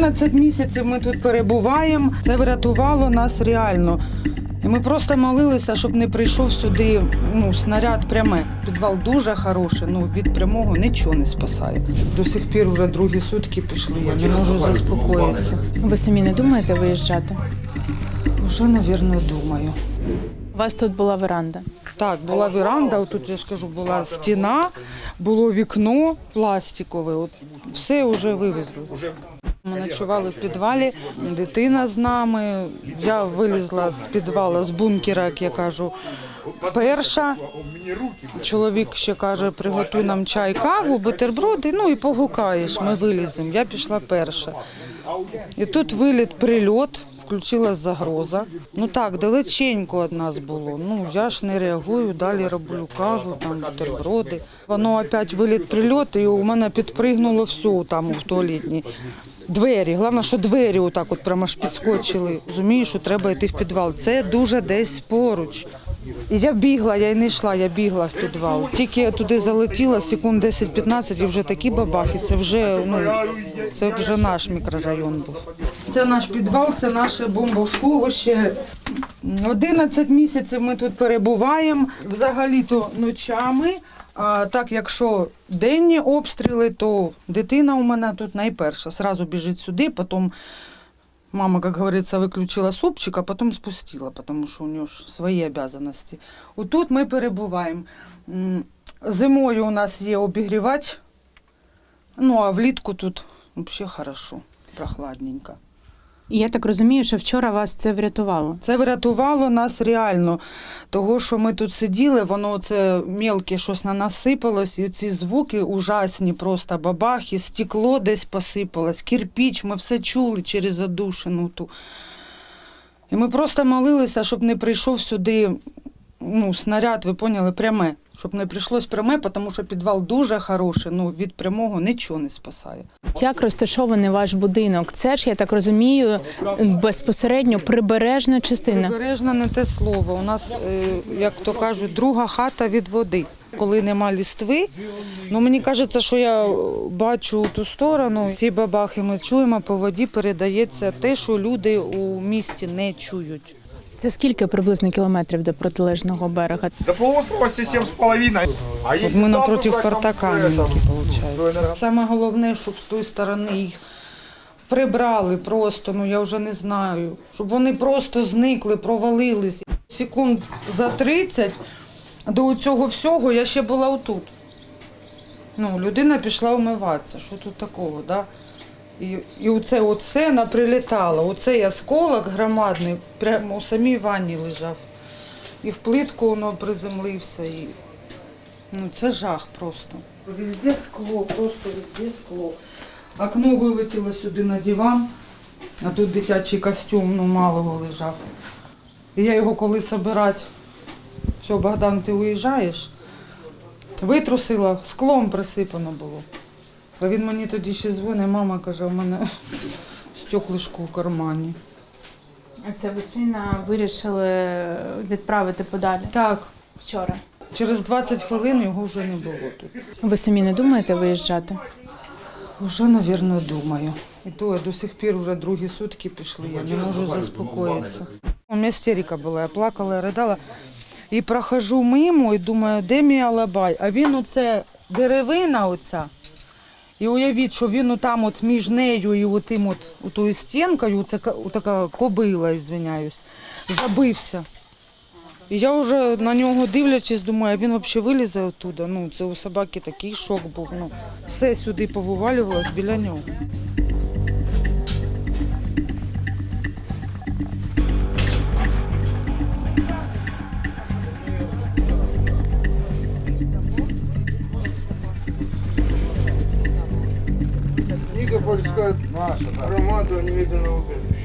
11 місяців ми тут перебуваємо. Це врятувало нас реально. І ми просто молилися, щоб не прийшов сюди ну, снаряд пряме. Підвал дуже хороший, ну від прямого нічого не спасає. До сих пір вже другі сутки пішли, я не можу заспокоїтися. Ви самі не думаєте виїжджати? Вже, напевно, думаю. У вас тут була веранда. Так, була веранда, отут я ж кажу, була стіна, було вікно пластикове. От все вже вивезли. Ми ночували в підвалі, дитина з нами. Я вилізла з підвала, з бункера, як я кажу, перша. Чоловік ще каже, приготуй нам чай, каву, бутерброди, ну і погукаєш, ми виліземо. Я пішла перша. І тут виліт, прильот, включилась загроза. Ну так, далеченько від нас було. Ну я ж не реагую, далі роблю каву, там бутерброди. Воно опять виліт, прильот, і у мене підпригнуло все там у туалетній. Двері, головне, що двері отак от прямо аж підскочили. Розумію, що треба йти в підвал. Це дуже десь поруч. І я бігла, я й не йшла, я бігла в підвал. Тільки я туди залетіла, секунд 10-15, і вже такі бабахи. Це вже ну це вже наш мікрорайон був. Це наш підвал, це наше бомбосховище. 11 місяців ми тут перебуваємо. Взагалі-то ночами. А так, якщо денні обстріли, то дитина у мене тут найперша. Сразу біжить сюди, потім мама, як говориться, виключила супчик, а потім спустила, тому що у нього ж свої обов'язки. Отут ми перебуваємо. Зимою у нас є обігрівач, ну а влітку тут взагалі хорошо, прохладненько. І я так розумію, що вчора вас це врятувало. Це врятувало нас реально. Того, що ми тут сиділи, воно це мелке щось на нас сипалось, і ці звуки ужасні, просто бабахи, стекло десь посипалось, кирпіч, ми все чули через задушину ту. І ми просто молилися, щоб не прийшов сюди ну, снаряд, ви поняли, пряме. Щоб не прийшлось пряме, тому що підвал дуже хороший, ну від прямого нічого не спасає. Як розташований ваш будинок? Це ж, я так розумію, безпосередньо прибережна частина. Прибережна не те слово. У нас, е, як то кажуть, друга хата від води. Коли нема лістви, ну мені кажеться, що я бачу ту сторону. Ці бабахи ми чуємо, по воді передається те, що люди у місті не чують. Це скільки приблизно кілометрів до протилежного берега? До полуострова все семь с половиной. А От ми напротив Спартака, виходить. Саме головне, щоб з тої сторони їх прибрали просто, ну я вже не знаю, щоб вони просто зникли, провалились. Секунд за 30 до цього всього я ще була отут. Ну, людина пішла вмиватися. Що тут такого, да? І, і оце все наприлітало. Оцей осколок громадний прямо у самій ванні лежав. І в плитку воно приземлився. І... Ну, це жах просто. Везде скло, просто везде скло. Окно вилетіло сюди на диван, а тут дитячий костюм, ну, малого лежав. І я його коли собирати, все, Богдан, ти уїжджаєш, витрусила, склом присипано було. А він мені тоді ще дзвонить, мама каже, у мене стеклишко в кармані. А це ви сина вирішили відправити подалі Так, вчора. через 20 хвилин його вже не було тут. Ви самі не думаєте виїжджати? Уже, напевно, думаю. І то я до сих пір вже другі сутки пішли, я не можу заспокоїтися. У мене істерика була, я плакала, я ридала. І прохожу мимо і думаю, де мій алабай? А він оце деревина оця. І уявіть, що він там от між нею і отим от, отою стінкою, це ка- така кобила, извиняюсь, забився. І я вже на нього дивлячись, думаю, він взагалі вилізе оттуда. Ну, це у собаки такий шок був. Ну, все сюди повивалювалось біля нього. Никопольская громада немедленного убежища.